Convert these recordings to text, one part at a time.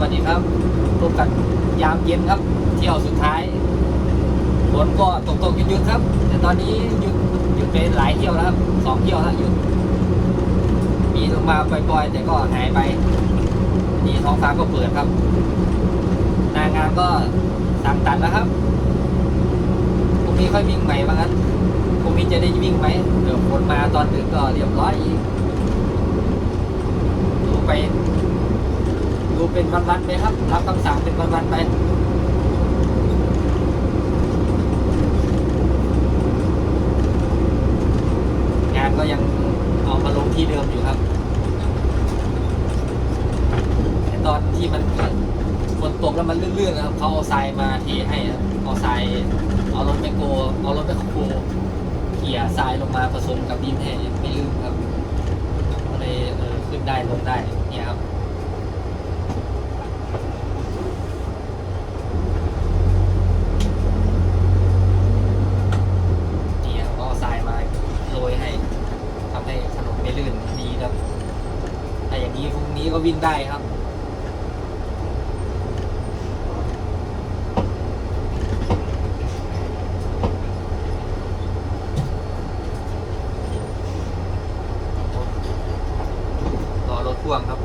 วัสดีครับพบกันยามเย็นครับ เที่ยวสุดท้ายฝนก็ตกตกหยุดหยุดๆครับ แต่ตอนนี้หยุดหยุดไปหลายเที่ยวแล้วครับสองเที่ยวแล้วหยุด มีลงมาปล่อยๆ แต่ก็หายไปนี่ท้องฟ้าก็เปิดครับ นางงานก็สั่งตัดแล้วครับพรุ่งนี้ค่อยวิ่งใหม่บ้างครับพรุ่งนี้จะได้วิ่งไหมเดี๋ยวฝนมาตอนดึกก็เรียบร้อยอีกดูไป ดูเป็นวันๆไปครับ รับคำสั่งเป็นวันๆไปงานก็ยังเอามาลงที่เดิมอยู่ครับแต่ตอนที่มันฝนตกแล้วมันลื่นๆนะครับเขาเอาทรายมาเทให้ครับเอาทรายเอารถแมคโครเอารถแมคโครเขี่ยทรายลงมาผสมกับดินให้ไม่ลื่นครับก็เลยเออขึ้นได้ลงได้เนี่ยครับ นี่ครับก็เอาทรายมาโรยให้ทำให้ถนนไม่ลื่นดีครับแต่ อย่างนี้พรุ่งนี้ก็วิ่งได้ครับ รอรถพ่วงครับ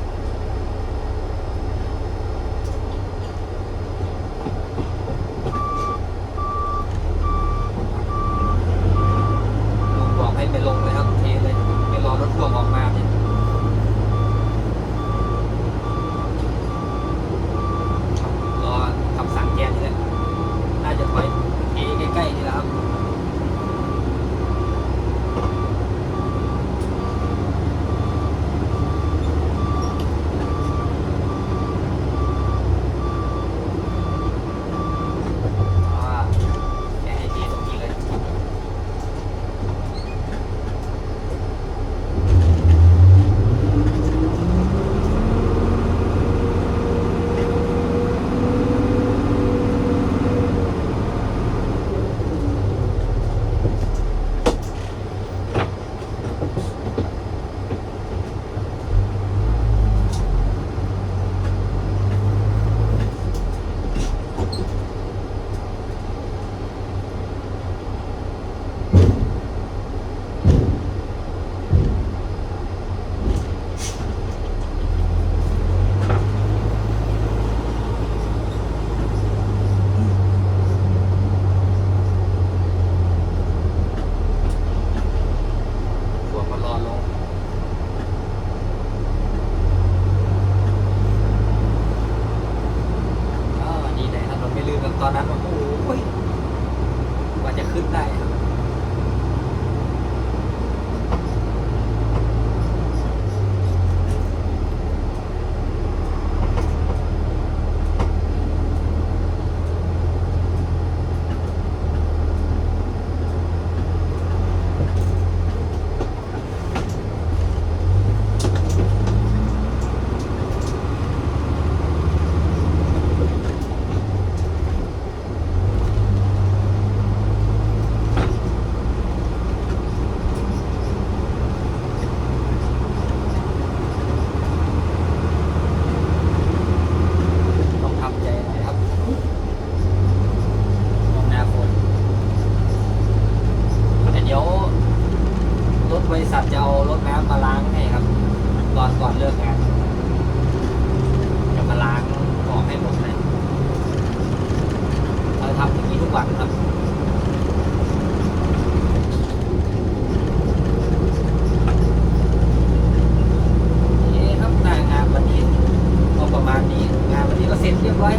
ลุงบอกให้ไปลงเลยครับเทเลยไปรอรถพ่วงออกมาเนี่ย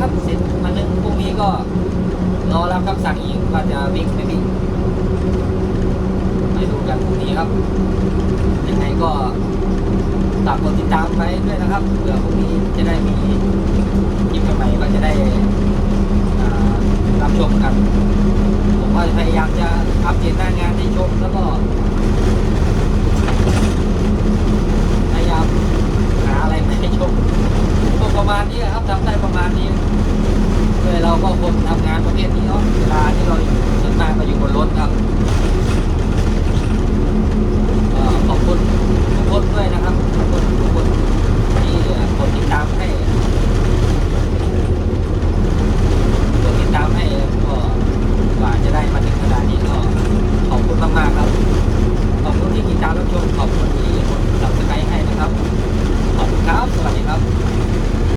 ครับเสร็จมาหนึ่งพรุ่งนี้ก็รอรับคำสั่งอีกว่าจะวิ่งไม่วิ่งไปดูกันพรุ่งนี้ครับยังไงก็ฝากกดติดตามไปด้วยนะครับเผื่อพรุ่งนี้จะได้มีคลิปใหม่ก็จะได้รับชมกัน ผมก็พยายามจะอัปเดตหน้างานให้ชมแล้วก็พยายามหาอะไรมาให้ชมประมาณนี้ครับทำได้ประมาณนี้ ก็คงทำงานประเภทนี้เนาะเวลาที่เราอยู่ส่วนมากเราอยู่บนรถครับขอบคุณทุกคนด้วยนะครับ